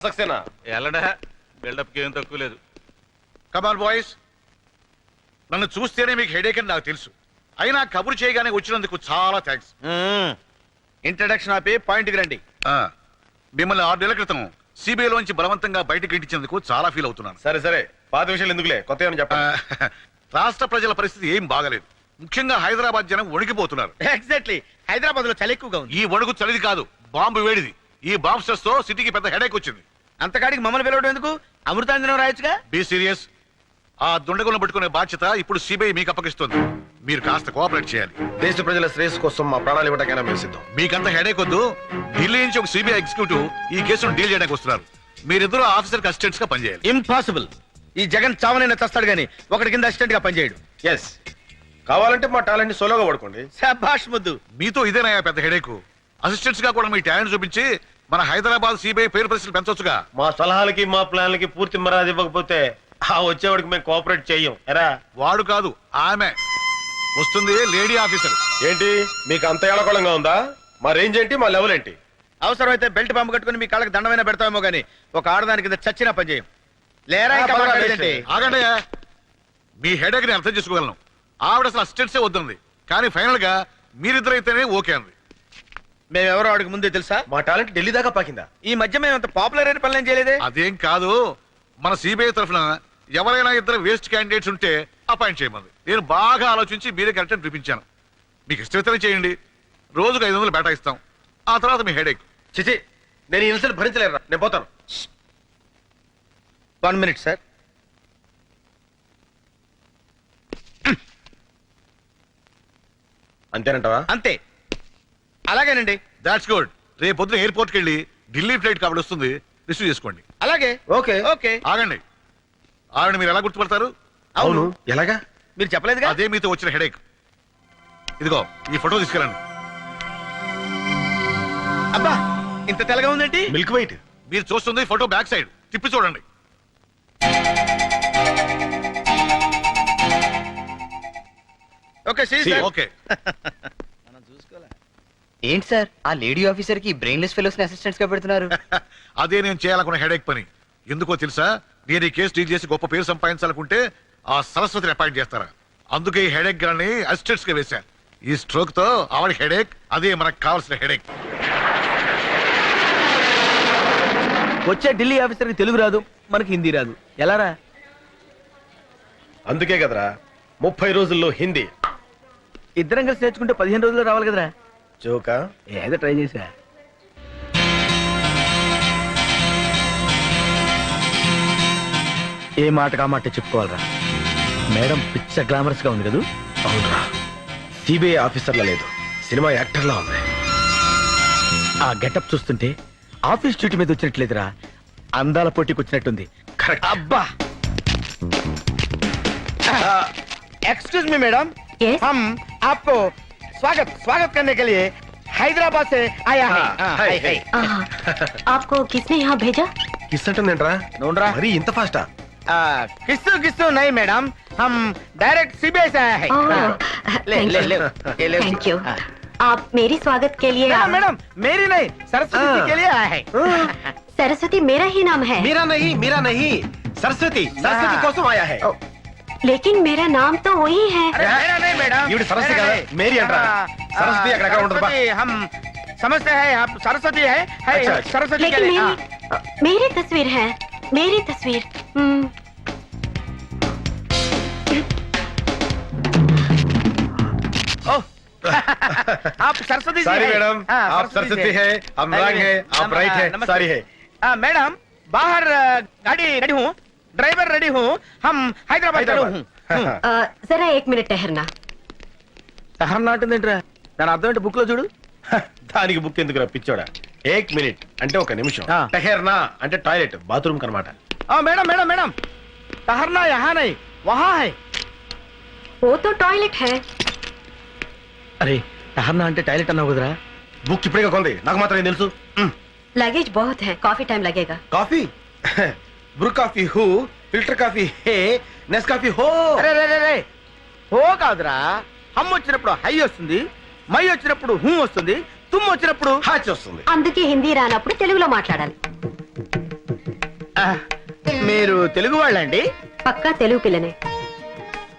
Saxena? ఎల్లడా? Buildup ఏం తక్కువ లేదు. కమాన్ బాయ్స్ నన్ను చూస్తేనే మీకు హెడేక్ అని నాకు తెలుసు. అయినా కబురు చేయగానే వచ్చినందుకు చాలా థ్యాంక్స్ ఇంట్రడక్షన్ ఆపి పాయింట్కి రండి. మిమ్మల్ని ఆరు నెలల క్రితం సిబిఐలోంచి బలవంతంగా బయటకు ఇంటించేందుకు చాలా ఫీల్ అవుతున్నాను. సరే సరే. పాత విషయాలు ఎందుకులే? కొత్త ఏమని ఆ, చెప్పండి రాష్ట్ర ప్రజల పరిస్థితి ఏం బాగలేదు. ముఖ్యంగా హైదరాబాద్ జనం వణికిపోతున్నారు. ఎగ్జాక్ట్లీ హైదరాబాద్లో చలి ఎక్కువగా ఉంది. ఈ వణుకు చలిది కాదు బాంబు వేడిది. ఈ బాంబ్ స్ట్రెస్తో సిటీకి పెద్ద హెడేక్ వచ్చింది. అంతకాడికి మమ్మల్ని పిలవడం ఎందుకు? అమృతాంజనం రాయొచ్చుగా? బీ సీరియస్ ఆ దుండగులను పట్టుకునే బాధ్యత ఇప్పుడు సిబిఐ మీకు అప్పగిస్తుంది. మీరు కాస్త కోఆపరేట్ చేయాలి. దేశ ప్రజల శ్రేయస్సు కోసం మా ప్రాణాలు ఇవ్వడానికైనా మేము సిద్ధం. మీకంత హెడేక్ వద్దు. ఢిల్లీ నుంచి ఒక సిబిఐ ఎగ్జిక్యూటివ్ ఈ కేసును డీల్ చేయడానికి వస్తున్నారు. మీరిద్దరూ ఆఫీసర్ అసిస్టెంట్స్గా పనిచేయాలి. ఇంపాసిబుల్ ఈ జగన్ చావనైనా చస్తాడు గాని ఒకటి కింద అసిస్టెంట్గా పనిచేయడు. ఎస్ కావాలంటే మా టాలెంట్ సోలోగా పడుకోండి ముద్దు. మీతో ఇదేనా పెద్ద హెడేక్ అసిస్టెంట్స్గా కూడా మీ టాలెంట్ చూపించి మన హైదరాబాద్ సిబిఐ పేరు పరిస్థితులు పెంచొచ్చుగా. మా సలహాలకి మా ప్లాన్లకి పూర్తి మరాది ఇవ్వకపోతే ఆ వచ్చేవాడికి మేము కోఆపరేట్ చెయ్యం. ఎరా? వాడు కాదు ఆమె. వస్తుంది లేడీ ఆఫీసర్. ఏంటి? మీకు అంత ఏళకోళంగా ఉందా? మా రేంజ్ ఏంటి మా లెవెల్ ఏంటి? అవసరమైతే బెల్ట్ పంపు కట్టుకుని మీ కాళ్ళకి దండమైనా పెడతామేమో గానీ ఒక ఆడదాని కింద చచ్చినా పనిచేయం లేరా ఇంకా. మాట్లాడేదేంటి? ఆగండి మీ హెడేక్ని అర్థం చేసుకోగలను. ఆవిడ అసలు అసిస్టెంట్సే వద్దంది. కానీ ఫైనల్గా మీరిద్దరైతేనే ఓకే అంది. మేమెవరో ఆడికి ముందే తెలుసా? మా టాలెంట్ ఢిల్లీ దాకా పాకిందా? ఈ మధ్య మేము అంత పాపులర్ అయిన పనులు ఏం చేయలేదే? అదేం కాదు. మన సిబిఐ తరఫున ఎవరైనా ఇద్దరు వేస్ట్ క్యాండిడేట్స్ ఉంటే అపాయింట్ చేయమంది. నేను బాగా ఆలోచించి మీరే కరెక్ట్ అని చూపించాను. మీకు ఇష్టమైతేనే చేయండి. రోజుకు ఐదు వందలు బేటా ఇస్తాం. ఆ తర్వాత మీ హెడేక్ చిచి నేను ఈ ఇన్సల్ట్ భరించలేరా నేను పోతాను. One minute sir. అంతేనంటావా? అంతే. అలాగేనండి. దాట్స్ గుడ్ రేపు పొద్దున ఎయిర్పోర్ట్కి వెళ్ళి ఢిల్లీ ఫ్లైట్ కాబట్టి వస్తుంది. రిసీవ్ చేసుకోండి. అలాగే. ఓకే. ఓకే. ఆగండి. ఆవిడ మీరు ఎలా గుర్తుపడతారు? అవును. ఎలాగా? మీరు చెప్పలేదుగా? అదే మీతో వచ్చిన హెడేక్ ఇదిగో ఈ ఫోటో తీసుకెళ్ళండి. అబ్బా ఇంత తెల్లగా ఉందేంటి? మిల్క్ వైట్ మీరు చూస్తుంది ఫోటో బ్యాక్ సైడ్ తిప్పి చూడండి. ఓకే. ఓకే. ఏంటి సార్? ఆ లేడీ ఆఫీసర్కి బ్రెయిన్లెస్ ఫెలోస్ని అసిస్టెంట్స్గా పెడుతున్నారు. అదే నేను చేయాలనుకున్న హెడేక్ పని. ఎందుకో తెలుసా? నేను ఈ కేసు డీల్ చేసి గొప్ప పేరు సంపాదించాలనుకుంటే ఆ సరస్వతిని అపాయింట్ చేస్తారా? అందుకే ఈ హెడేక్ గాని అసిస్టెంట్స్గా వేశాను ఈ స్ట్రోక్తో ఆవిడ హెడేక్ అదే మనకు కావాల్సిన హెడేక్. వచ్చే ఢిల్లీ ఆఫీసర్కి తెలుగు రాదు మనకి హిందీ రాదు. ఎలా రా? అందుకే కదరా ముప్పై రోజుల్లో హిందీ. ఇద్దరం కలిసి నేర్చుకుంటే పదిహేను రోజుల్లో రావాలి కదరా? జోకా ఏదో ట్రై చేసా ఏ మాట కా మాట చెప్పుకోవాలరా మేడం పిచ్చ గ్లామరస్ గా ఉంది కదూ అవునరా సిబిఐ ఆఫీసర్లా లేదు సినిమా యాక్టర్లా ఉంది ఆ గెటప్ చూస్తుంటే ఆఫీస్ డ్యూటీ మీద వచ్చినట్లేదురా అందాల పోటీకి వచ్చినట్టుంది కరెక్ట్ అబ్బా एक्सक्यूज मी मैडम Yes? हम आपको स्वागत स्वागत करने के लिए हैदराबाद से आया है। हाँ, हाँ आपको किसने यहाँ भेजा? किसने तो नेंड्रा? नोंड्रा। अरे इंत फास्टा किस्सू किस्सू नहीं मैडम। हम डायरेक्ट सीबीआई से आया है। ले ले ले थैंक यू हाँ। आप मेरी स्वागत के लिए मैडम मेरी नहीं सरस्वती हाँ। के लिए आया है। सरस्वती मेरा ही नाम है। मेरा नहीं मेरा नहीं। सरस्वती सरस्वती कौन आया है। लेकिन मेरा नाम तो वही है अरे मेरा नहीं मैडम ఈవిడ సరస్వతి मेरा కాదా? नहीं। మేరీ అంటారా? हाँ, సరస్వతి हाँ, అక్కడెక్కడ ఉంటుంది బా. सरस्वती, हम समझते हैं आप सरस्वती है, है अच्छा, अच्छा। सरस्वती के लेकिन लिए हाँ। मेरी अ, मेरी तस्वीर है मेरी तस्वीर हम्म, ओह, आप सरस्वती जी सारी हैं? मैडम, हाँ, आप सरस्वती है, हम रंग है, आप नम- राइट है, हाँ, नमस्ते। सारी है। हाँ, मैडम बाहर अ, गाड़ी रेडी हूँ ड्राइवर रेडी हूँ हम हैदराबाद रेडी हूँ अ, जरा एक मिनट ठहरना సహనం నాటిందేంట్రా దాని అర్థం ఏంటి బుక్ లో చూడు దానికి బుక్ ఎందుకు పిచ్చోడా ఏక్ మినిట్ అంటే ఒక నిమిషం ఆ. టెహర్నా అంటే టాయిలెట్ బాత్రూమ్ కనమాట हाँ मैडम मैडम मैडम ठहरना यहाँ नहीं वहाँ है वो तो टॉयलेट है అరే టహర్నా అంటే టాయిలెట్ అన్నావు కదరా బుక్ ఇప్పుడే కొంది నాకు మాత్రం ఏం తెలుసు మ్, लगेज बहुत है काफी टाइम लगेगा కాఫీ బ్రూ కాఫీ హూ ఫిల్టర్ కాఫీ హే నెస్ కాఫీ హో. అరే రే రే రే హో కాదురా. హమ్ వచ్చినప్పుడు హై వస్తుంది మై వచ్చినప్పుడు హూ వస్తుంది తుమ్ము వచ్చినప్పుడు హాచ్ వస్తుంది. అందుకే హిందీ రానప్పుడు తెలుగులో మాట్లాడాలి. మీరు తెలుగు వాళ్ళండి? పక్కా తెలుగు పిల్లనే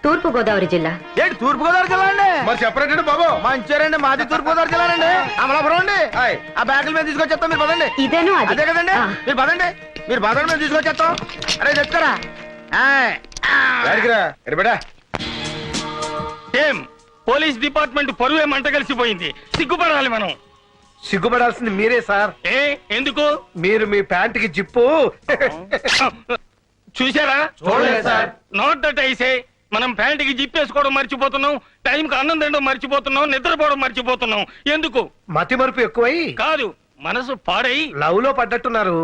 తూర్పు గోదావరి జిల్లా. ఏంటి తూర్పు గోదావరి జిల్లా అండి? మరి చెప్పరేటండి బాబు. మంచిర్యాలండి మాది తూర్పు గోదావరి జిల్లా అండి. అమలాపురం అండి. ఆ బ్యాగుల మీద తీసుకొచ్చేస్తాం మీరు పదండి. ఇదేను అది. కదండి. మీరు పదండి. మీరు పదండి మేము తీసుకొచ్చేస్తాం. అరే ఎడబెడా ఏం పోలీస్ డిపార్ట్మెంట్ పరువే మంట కలిసిపోయింది? సిగ్గుపడాలి మనం. సిగ్గుపడాల్సింది మీరే సార్. ఏ ఎందుకు? మీరు మీ ప్యాంటుకి జిప్పు. చూసారా. నాట్ దట్ ఐసే మనం ప్యాంటుకి జిప్పేసుకోవడం మర్చిపోతున్నాం టైంకి అన్నం తినడం మర్చిపోతున్నాం నిద్రపోవడం మర్చిపోతున్నాం. ఎందుకు? మతి మరుపు ఎక్కువై కాదు మనసు పాడై లవ్లో పడ్డట్టున్నారు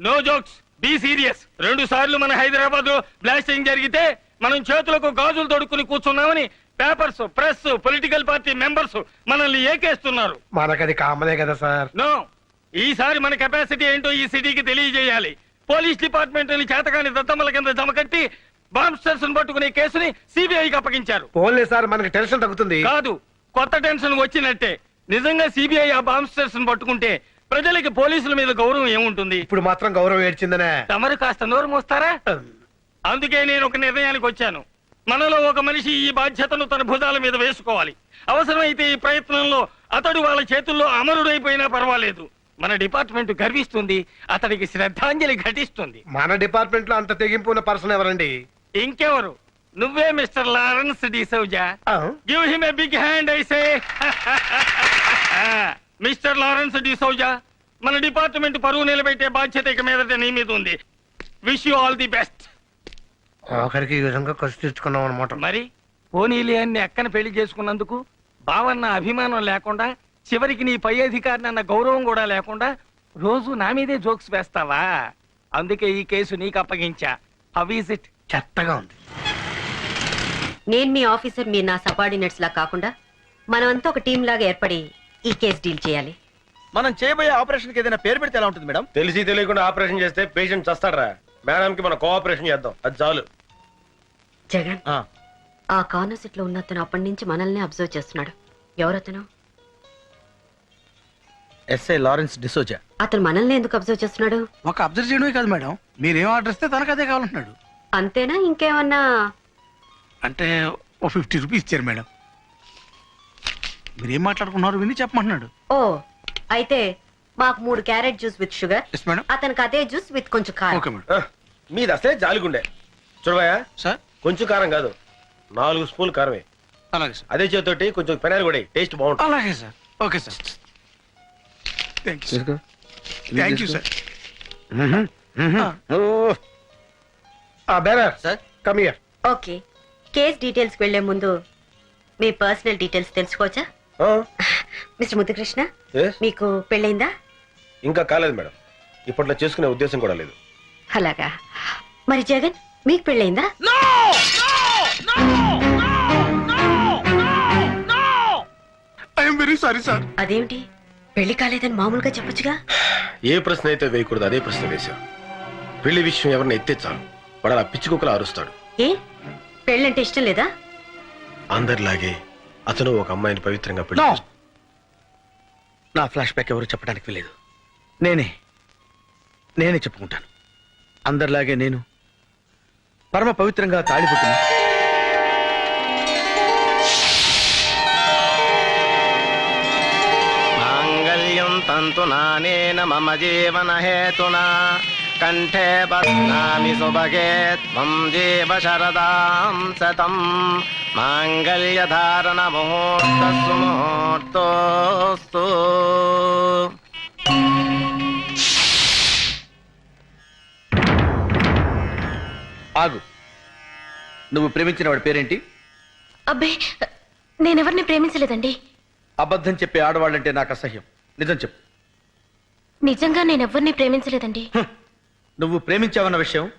నో జోక్స్ బీ సీరియస్ రెండు సార్లు మన హైదరాబాద్లో బ్లాస్టింగ్ జరిగితే మనం చేతులకు గాజులు తొడుక్కుని కూర్చున్నామని papers press political party members మనల్ని ఏకేస్తున్నారు. మనకది కామనే కదా సార్. నో ఈసారి మన కెపాసిటీ ఏంటో ఈ సిటీకి తెలియజేయాలి. పోలీస్ డిపార్ట్మెంట్ చేతకాని దత్తమ్మల కింద జమకట్టి బాంబ్స్టర్స్ పట్టుకునే కేసుని సిబిఐకి అప్పగించారు. పోన్లే సార్ మనకి టెన్షన్ తగ్గుతుంది. కాదు కొత్త టెన్షన్ వచ్చినట్టే. నిజంగా సిబిఐ ఆ బాంబ్స్టర్స్ పట్టుకుంటే ప్రజలకి పోలీసుల మీద గౌరవం ఏముంటుంది? ఇప్పుడు మాత్రం గౌరవం ఏడ్చిందనే. తమరు కాస్త నోరు మోస్తారా? అందుకే నేను ఒక నిర్ణయానికి వచ్చాను. మనలో ఒక మనిషి ఈ బాధ్యతను తన భుజాల మీద వేసుకోవాలి. అవసరమైతే ఈ ప్రయత్నంలో అతడు వాళ్ళ చేతుల్లో అమరుడైపోయినా పర్వాలేదు. మన డిపార్ట్మెంట్ గర్విస్తుంది అతడికి శ్రద్ధాంజలి ఘటిస్తుంది. మన డిపార్ట్మెంట్లో అంత తెగింపు ఉన్న పర్సన్ ఎవరండి? ఇంకెవరు? నువ్వే mister Lawrence D'Souza? Give him a big hand ఐసే mister Lawrence D'Souza మన డిపార్ట్మెంట్ పరువు నిలబెట్టే బాధ్యత ఇక మీదట నీ మీద ఉంది. Wish you all the best ఆఖరికి ఈ విధంగా కసి తెచ్చుకున్నాం అనమాట మరి? పోనీలే అన్ని అక్కన పెళ్ళి చేసుకున్నందుకు బావన్న అభిమానం లేకుండా చివరికి నీ పై అధికారిని అన్న గౌరవం కూడా లేకుండా రోజు నా మీదే జోక్స్ వేస్తావా? అందుకే ఈ కేసు నీకు అప్పగించా. హౌ ఈజ్ ఇట్ చెత్తగా ఉంది. నేను మీ ఆఫీసర్ మీరు నా సబార్డినేట్స్ లా కాకుండా మనమంతా ఒక టీం లాగా ఏర్పడి ఈ కేసు డీల్ చేయాలి. మనం చేయబోయే ఆపరేషన్కి ఏదైనా పేరు పెడితే ఎలా ఉంటుంది మేడం? తెలిసి తెలియకుండా ఆపరేషన్ చేస్తే పేషెంట్ చస్తాడరా. మేడం కి మనం కోఆపరేషన్ చేద్దాం. అది చాలు. జగన్ ఆ. ఆ కార్నర్ సీట్లో ఉన్న అతను అప్పటి నుంచి మనల్ని అబ్జర్వ్ చేస్తున్నాడు. ఎవరతను? SI Lawrence D'Souza. అతను మనల్ని ఎందుకు అబ్జర్వ్ చేస్తున్నాడు? ఒక అబ్జర్వ్ చేయడమే కాదు మేడం. మీరేం ఆర్డర్ ఇస్తే తనకు అదే కావాలంటున్నాడు. అంతేనా ఇంకేమన్నా? అంటే ఓ ఫిఫ్టీ రూపీస్ ఇచ్చారు మేడం. మీరేం మాట్లాడుకున్నారు? విని చెప్పమంటున్నాడు. ఓ అయితే మాకు మూడు carrot juice with sugar. Yes madam అతనికి అదే జ్యూస్ విత్ కొంచెం కారం. ఓకే మేడం ఆ, మీది అసలే జాలిగుండే. చూడబోయా సార్ కొంచెం కారం కాదు నాలుగు స్పూన్ కారమే. అలాగే సార్ అదే చేతోటి కొంచెం పెనాలు కూడా టేస్ట్ బాగుంటుంది. అలాగే sir okay sir thank you sir thank you sir ఆ bearer sir come here okay case details వెళ్ళే ముందు మీ పర్సనల్ డీటెయిల్స్ తెలుసుకోవచ్చా? మిస్టర్ ముద్దుకృష్ణ మీకు పెళ్ళైందా? ఇంకా కాలేదు మేడం. ఇప్పట్లో చేసుకునే ఉద్దేశం కూడా లేదు. అలాగా. మరి జగన్ మీకు పెళ్ళైందా? సారీ సార్ అదేమిటి? పెళ్ళి కాలేదని మామూలుగా చెప్పొచ్చుగా? ఏ ప్రశ్న అయితే వేయకూడదు అదే ప్రశ్న వేశా పెళ్ళి విషయం ఎవరిని ఎత్తే చాలు. వాడు అలా పిచ్చి కుక్కలా అరుస్తాడు. ఏ? పెళ్ళంటే ఇష్టం లేదా? అందరిలాగే అతను ఒక అమ్మాయిని పవిత్రంగా పెళ్ళి. నా ఫ్లాష్ బ్యాక్ ఎవరు చెప్పడానికి వీలేదు నేనే. నేనే చెప్పుకుంటాను. అందరిలాగే నేను పరమ పవిత్రంగా తాళిపుట్టిన మాంగళ్యం తంతు నానేన మమ జీవన హేతునా. కంఠే బధ్నామి సుభగే త్వం జీవ శరదాం శతం. మాంగళ్య ధారణ ముహూర్తస్సు ముహూర్తోస్తు ఆగు. నువ్వు ప్రేమించిన వాడి పేరేంటి? అబ్బే నేనెవరిని ప్రేమించలేదండి. అబద్ధం చెప్పే ఆడవాళ్ళంటే నాకు అసహ్యం. నిజం చెప్పు. నిజంగా నేనెవరిని ప్రేమించలేదండి. నువ్వు ప్రేమించావన్న విషయం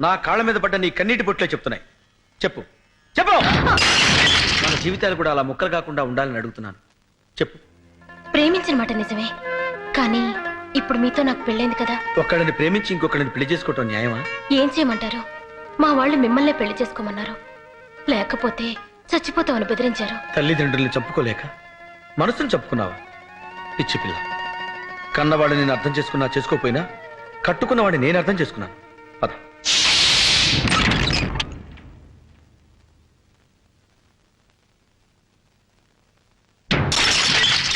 నా కాళ్ళ మీద పడ్డ నీ కన్నీటి బొట్లే చెప్తున్నాయి. చెప్పు. చెప్పు! మన జీవితాలు కూడా అలా ముక్కలు కాకుండా ఉండాలని అడుగుతున్నాను. చెప్పు. ప్రేమించిన మాట నిజమే. కానీ ఇప్పుడు మీతో నాకు పెళ్ళైంది కదా. ఒక్కడిని ప్రేమించి ఇంకొకరిని పెళ్ళి చేసుకోవటం న్యాయమా? ఏం చేయమంటారు? మా వాళ్ళు మిమ్మల్నే పెళ్ళి చేసుకోమన్నారు. లేకపోతే చచ్చిపోతామని బెదిరించారు. తల్లిదండ్రుల్ని చంపుకోలేక మనసును చంపుకున్నావా పిచ్చి పిల్ల. కన్నవాడు నేను అర్థం చేసుకున్నా చేసుకోపోయినా కట్టుకున్నవాడిని నేను అర్థం చేసుకున్నాను. పద.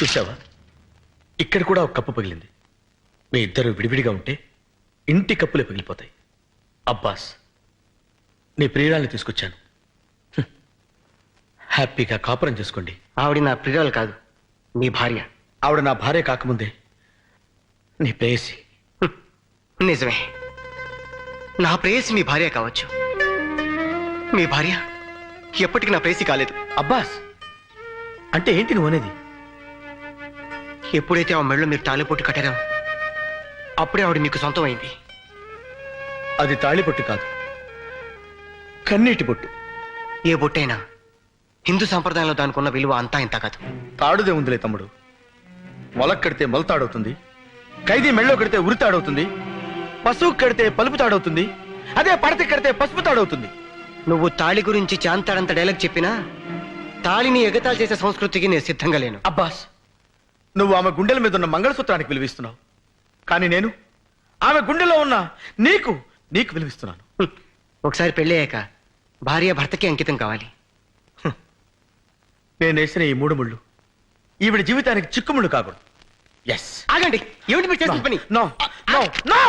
చూసావా ఇక్కడ కూడా ఒక కప్పు పగిలింది. మీ ఇద్దరు విడివిడిగా ఉంటే ఇంటి కప్పులే పగిలిపోతాయి. అబ్బాస్ నీ ప్రియురాల్ని తీసుకొచ్చాను. హ్మ్. హ్యాపీగా కాపురం చేసుకోండి. ఆవిడ నా ప్రియురాలు కాదు మీ భార్య. ఆవిడ నా భార్య కాకముందే నీ ప్రేయసి. నిజమే. నా ప్రేయసి మీ భార్య కావచ్చు. మీ భార్య ఎప్పటికీ నా ప్రేయసి కాలేదు. అబ్బాస్! అంటే ఏంటి నువ్వు అనేది? ఎప్పుడైతే ఆ మెడలో మీరు తాళిపోటు కట్టారో అప్పుడే ఆవిడ మీకు సొంతం అయింది అది తాళిబొట్టు కాదు. కన్నీటి బొట్టు. ఏ బొట్టైనా హిందూ సంప్రదాయంలో దానికి ఉన్న విలువ అంతా ఇంత కాదు. తాడుదే ఉందిలే తమ్ముడు. మొలక్ కడితే మొలతాడవుతుంది. ఖైదీ మెళ్ళో కడితే ఉరితాడవుతుంది. పశువు కడితే పలుపు తాడవుతుంది అదే పడతి కడితే పసుపు తాడవుతుంది. నువ్వు తాళి గురించి చాంతాడంత డైలాగ్ చెప్పినా తాళిని ఎగతాళి చేసే సంస్కృతికి నేను సిద్ధంగా లేను. అబ్బాస్ నువ్వు ఆమె గుండెల మీద ఉన్న మంగళసూత్రానికి విలువిస్తున్నావు. కానీ నేను ఆమె గుండెలో ఉన్న నీకు నీకు విలువిస్తున్నాను. ఒకసారి పెళ్ళయ్యాక భార్య భర్తకి అంకితం కావాలి. నేను వేసిన ఈ మూడు ముళ్ళు ఈవిడ జీవితానికి చిక్కుముళ్ళు కాకూడదు. ఎస్ ఆగండి. ఏమిటి మీరు చేసిన పని? నో నో నో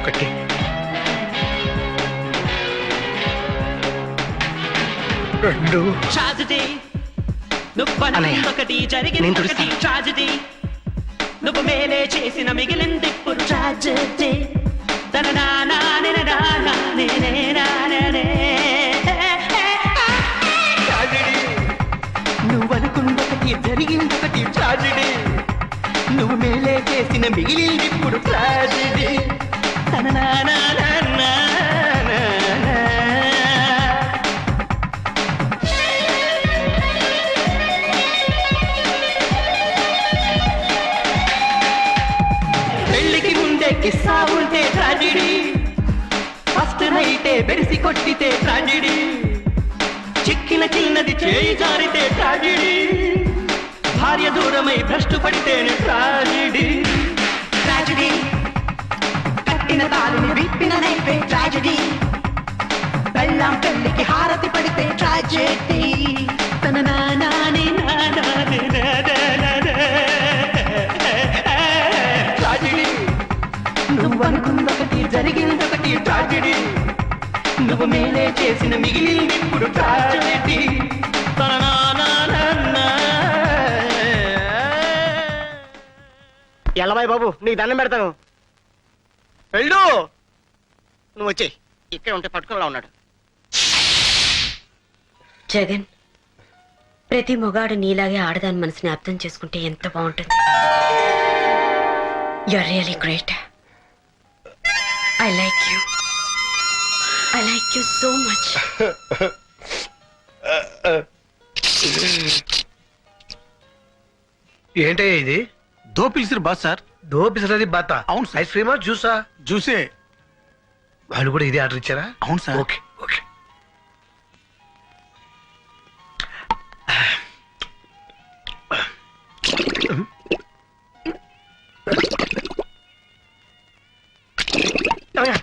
ఒకటి రెండు. ట్రాజడీ. అన్నయ్య, ఒకటి నేను జరిగింది తుడుస్తాను. ట్రాజడీ. నువ్వు మేలే చేసిన మిగిలింది ఇప్పుడు ట్రాజడీ. తన నానా నిన నానా నేనే నాననే. ట్రాజడీ. నువ్వు అనుకున్నొకటి జరిగింది ఒకటి ట్రాజడీ. నువ్వు మేలే చేసిన మిగిలింది ఇప్పుడు ట్రాజడీ. పెళ్ళికి ముందే కిస్సా ఉంటే ట్రాజిడీ. ఫస్ట్ నైటే బెరిసి కొట్టితే ట్రాజిడీ. చిక్కిన చిన్నది చేయి జారితే ట్రాజిడీ. భార్య దూరమై భ్రష్టు పడితేనే ట్రాజిడీ. విప్పిన తాళిని విప్పిన నైపే ట్రాజడీ. పెళ్ళాం పెళ్ళికి హారతి పడితే ట్రాజెడీ. తన నానాని నానాని. నువ్వు అనుకుందొకటి జరిగిందొకటి ట్రాజడీ. నువ్వు మేలే చేసిన మిగిలింది ఇప్పుడు ట్రాజడీ. తన ఎల్లబాయ్ బాబు నీకు దండం పెడతాను. వెళ్ళు. నువ్వు వచ్చే ఇక్కడ ఉంటే పట్టుకుని ఉన్నాడు. జగన్ ప్రతి మొగాడు నీలాగే ఆడదాని మనసుని అర్థం చేసుకుంటే ఎంత బాగుంటుంది. You really great I like you I like you so much ఏంటయ్యా ఇది? దో పిలిచిరు బాస్ సార్. దో పిసరది బాత. అవును సార్. ఐస్ క్రీమా జ్యూసా. చూసే వాళ్ళు కూడా ఇదే ఆర్డర్ ఇచ్చారా? అవును సార్. Okay okay.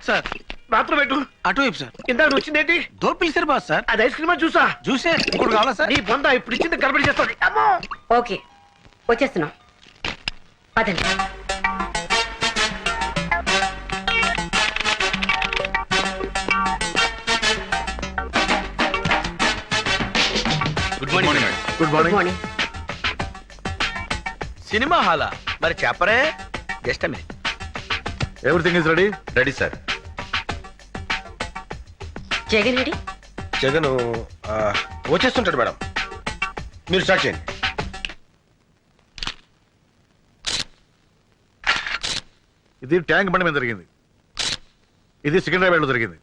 సార్ మాత్రం పెట్టు అటు వైపు సార్. ఇందాక నువ్వు వచ్చిందేంటి? దో పిలిచిరు బాస్ సార్. అది ఐస్ క్రీమా జ్యూసా. చూసే ఇప్పుడు కావాలా సార్? నీ బొంద ఇప్పుడు ఇచ్చింది గడబడి చేస్తుంది. అమ్మో! ఓకే వచ్చేస్తున్నాం. పదండి. మార్నింగ్ గుడ్ మార్నింగ్ సినిమా హాలా? మరి చెప్పరే. Just minute everything is ready ready sir Jagan ready? Jagan వచ్చేస్తుంటాడు madam. మీరు స్టార్ట్ చేయండి. ఇది ట్యాంక్ బండి మీద జరిగింది. ఇది సికింద్రాబాద్లో జరిగింది.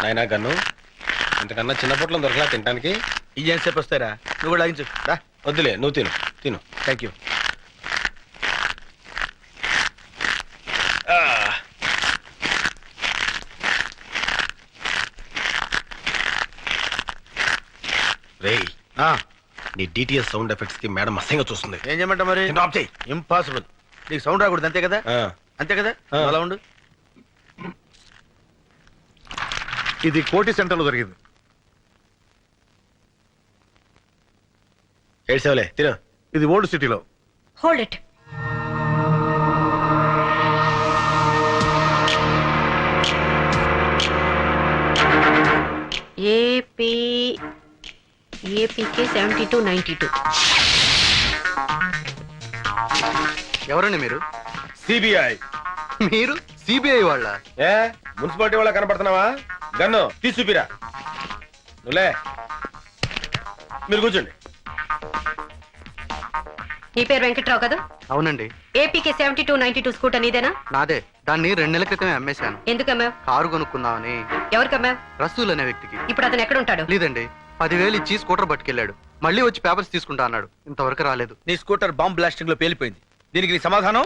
నాయనా గన్ను అంతకన్నా పొట్లం దొరకలా తినడానికి ఇది ఎంతసేపు వస్తారా నువ్వు కూడా లాగించు రా వద్దులే నువ్వు తిను తిను. థ్యాంక్ యూ రే ఆ, నీ డిటిఎస్ సౌండ్ ఎఫెక్ట్స్కి మేడం అసహ్యంగా చూస్తుంది. ఏం చేయమంటా మరి? ఇంపాసిబుల్ నీకు సౌండ్ రాకూడదు అంతే కదా? అంతే కదా? అలా ఉండు. ఇది కోటి సెంటర్లో జరిగింది. ఏడ్సేవలే తిను. ఇది ఓల్డ్ సిటీలో. Hold it AP APK seventy two ninety two ఎవరండి మీరు? సిబిఐ మీరు? సిబిఐ వాళ్ళ? ఏ? మున్సిపాలిటీ వాళ్ళ కనపడుతున్నావా? గన్ను తీసుపిరా నువ్వులే. మీరు కూర్చోండి. నీ పేరు వెంకట్రావు కదా? అవునండి. APK seventy two ninety two scooter నీదేనా? నాదే. దాన్ని రెండు నెలల క్రితమే అమ్మేశాను. ఎందుకు అమ్మావు కారు కొనుక్కుందామని. ఎవరికి అమ్మావు రసూల్ అనే వ్యక్తికి. ఇప్పుడు అతను ఎక్కడ ఉంటాడు లేదండి. పదివేలు ఇచ్చి స్కూటర్ పట్టుకెళ్ళాడు. మళ్ళీ వచ్చి పేపర్స్ తీసుకుంటా అన్నాడు. ఇంతవరకు రాలేదు. నీ స్కూటర్ బాంబ్ బ్లాస్టింగ్లో పేలిపోయింది. దీనికి నీ సమాధానం?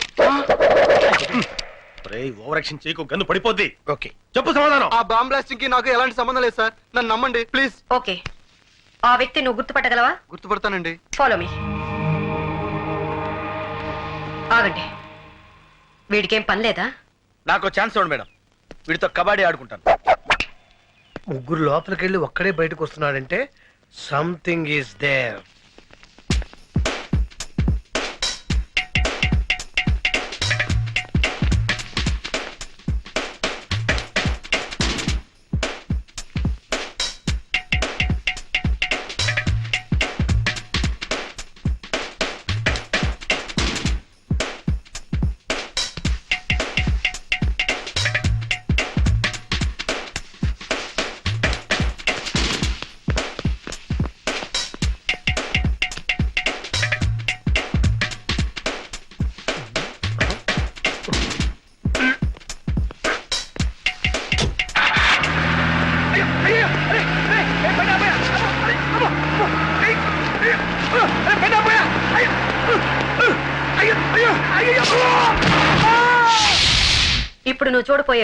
రేయ్ ఓవర్ యాక్షన్ చేయకు గన్ను పడిపోద్ది. ఓకే. చెప్పు సమాధానం. ఆ బాంబ్ బ్లాస్టింగ్కి నాకు ఎలాంటి సంబంధం లేదు సార్. నన్ను నమ్మండి ప్లీజ్. ఓకే. ఆ వ్యక్తి నువ్వు గుర్తుపట్టగలవా? గుర్తుపడతానండి. ఫాలో మీ ఆగండి. వీడికేం పని లేదా? నాకు ఛాన్స్ ఇవ్వండి మేడం. వీడితో కబడ్డీ ఆడుకుంటాను. ముగ్గురు లోపలికి వెళ్ళి ఒక్కడే బయటకు వస్తున్నాడంటే సంథింగ్ ఈస్ దేర్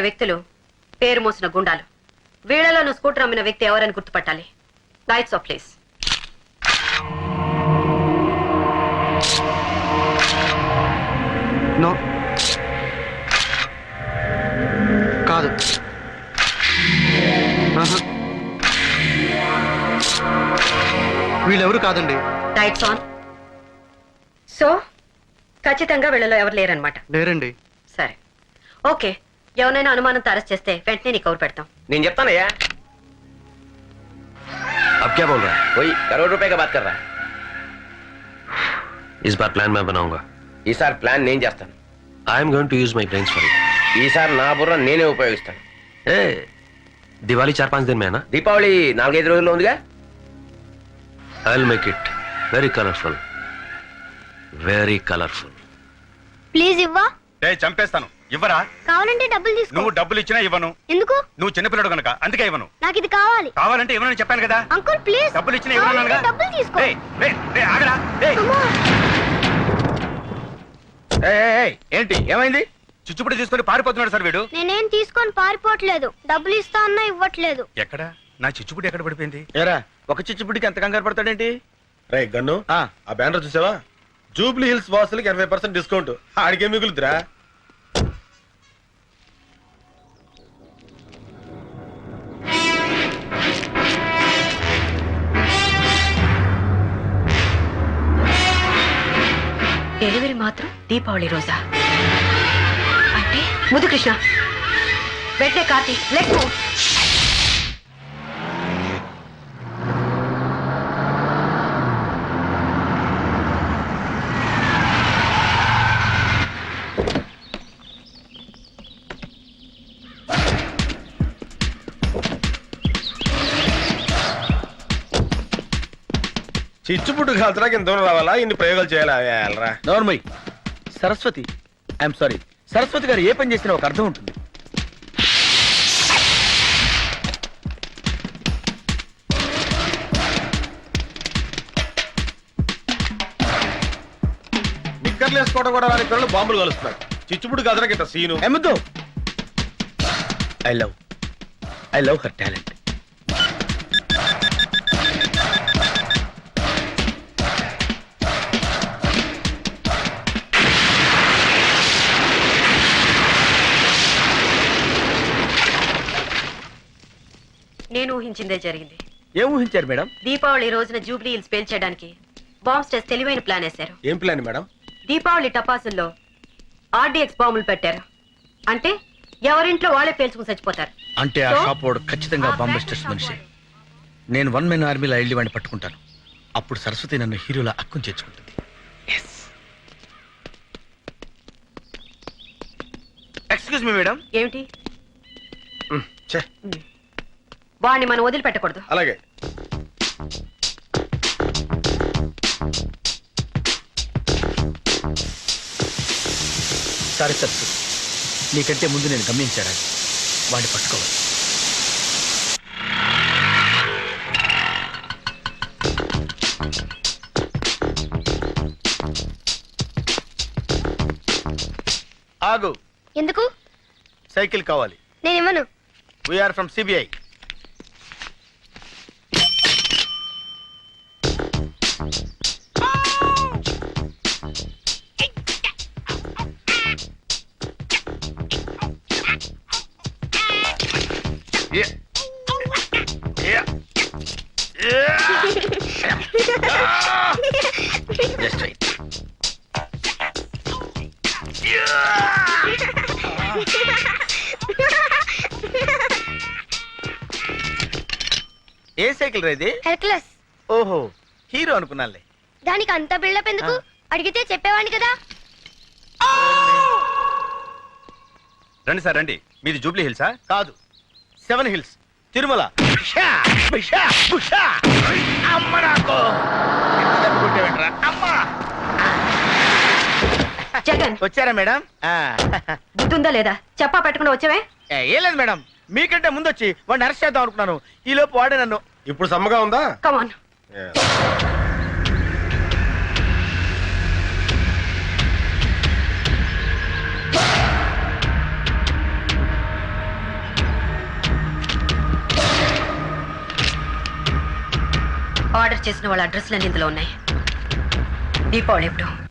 చూడపోయే వ్యక్తులు పేరు మోసిన గుండాలు. వీళ్ళలో నువ్వు స్కూటర్ అమ్మిన వ్యక్తి ఎవరని గుర్తుపట్టాలి? లైట్స్ ఆఫ్ ప్లేస్ నో కాదు. వీళ్ళెవరు కాదండి? లైట్స్ ఆన్ సో ఖచ్చితంగా వీళ్ళలో ఎవరు లేరనమాట లేరండి. సరే. ఓకే ఎవరైనా అనుమానంతో అరెస్ట్ చేస్తే వెంటనే నీకు కౌరు పెడతాం నేను చెప్తానయ్యా अब क्या बोल रहा है वही करोड़ रुपए का बात कर रहा है इस बार प्लान मैं बनाऊंगा ఈసారి ప్లాన్ నేను చేస్తాను I am going to use my brains for ఈసారి నా బుర్ర నేనే ఉపయోగిస్తాను ए दिवाली चार पांच दिन में है ना దీపావళి నాలుగైదు రోజుల్లో ఉందిగా I will make it very colourful very colourful please ఇవ్వా డే చంపేస్తాను ఇవ్వరా? కావాలంటే డబ్బులు తీసుకో. నువ్వు డబ్బులు ఇచ్చినా ఇవ్వను. ఎందుకు? నువ్వు చిన్నపిల్లడు కనుక అందుకే ఇవ్వను. నాకు ఇది కావాలి. కావాలంటే ఇవ్వనని చెప్పాను కదా. Uncle please. డబ్బులు ఇచ్చినా కావాలంటే డబ్బులు తీసుకో. ఏయ్, ఏయ్, ఏయ్, ఆగరా. ఏయ్. ఏయ్, ఏయ్, ఏయ్, ఏంటి? ఏమైంది? చిచ్చుపుడి తీసుకొని పారిపోతున్నాడు సార్ వీడు. నేనేం తీసుకొని పారిపోవట్లేదు. డబ్బులు ఇస్తా అన్నా ఇవ్వట్లేదు. ఎక్కడ? నా చిచ్చుపుడి ఎక్కడ పడిపోయింది? ఏరా ఒక చిచ్చుపుడికి ఎంత కంగారు పడతాడేంటి? రే గన్ను. ఆ, ఆ బ్యానర్ చూసావా? జూబ్లీ హిల్స్ వాసులకి ఎనభై పర్సెంట్ డిస్కౌంట్. ఆడికే మిగులుతురా డెలివరీ మాత్రం దీపావళి రోజా. అంటే ముదు కృష్ణ వెంటనే కార్తీక్ లెట్ చిచ్చుపుట్టు కాల్చడానికి ఇంత దూరం రావాలా? ఇన్ని ప్రయోగాలు చేయాలా? వెళ్ళరా నోర్మయ్ సరస్వతి ఐఎమ్ సారీ సరస్వతి గారు ఏ పని చేసినా ఒక అర్థం ఉంటుంది. నిక్కర్లు వేసుకోవడం కూడా రాని పిల్లలు బాంబులు కలుస్తున్నారు చిచ్చుపుట్టు కాల్చడానికి ఇంత scene. ఎమ్మద్దు I love I love her talent ఊహించిందే జరిగింది. ఏం ఊహించారు మేడం? దీపావళి రోజున జూబ్లీ హిల్స్ పేల్చేయడానికి బాంబ్ స్టేస్ తెలివైన ప్లాన్ వేశారు. ఏం ప్లాన్ మేడం? దీపావళి టపాసుల్లో ఆర్డీఎక్స్ బాంబులు పెట్టారు. అంటే ఎవరింట్లో వాళ్ళే పేల్చుకుని చచ్చిపోతారు. అంటే ఆ? షాప్ వాడు ఖచ్చితంగా ఆ బాంబ్ plan స్టేస్ shop మనిషి. నేను వన్ మెన్ ఆర్మీలో వెళ్ళి వాడిని పట్టుకుంటాను. అప్పుడు సరస్వతి నన్ను హీరోలా అక్కుని చేర్చుకుంటుంది. ఎక్స్క్యూజ్ మీ మేడం ఏమిటి? ఛే. వాడిని మనం వదిలిపెట్టకూడదు. అలాగే. సరే సరస్వతి నీకంటే ముందు నేను గమనించాను వాడిని పట్టుకోవాలి. ఆగు. ఎందుకు? సైకిల్ కావాలి. నేను ఇవ్వను we are from CBI cycle రేది Hercules ఓహో హీరో అనుకున్నానులే. దానికి అంత బిల్డప్ ఎందుకు? అడిగితే చెప్పేవాడిని కదా. రండి సార్ రండి. మీది జూబ్లీ హిల్సా? కాదు సెవెన్ హిల్స్ తిరుమల. షా, బిషా, బుషా. అమ్మ నాకు. ఎంత దెబ్బ కొట్టావేంట్రా? అమ్మా. జగన్. వచ్చారా మేడం? ఆ, బుద్ధుందా లేదా? చెప్పా పెట్టకుండా వచ్చావే? ఏ, ఏం లేదు మేడం. మీకంటే ముందు వచ్చి వాడిని అరెస్ట్ చేద్దాం అనుకున్నాను. ఈ లోపు వాడే నన్ను ఇప్పుడు సమ్మగా ఉందా? కమాన్ ఆర్డర్ చేసిన వాళ్ళ అడ్రస్లన్నీ ఇందులో ఉన్నాయి. దీపావళి ఎప్పుడు?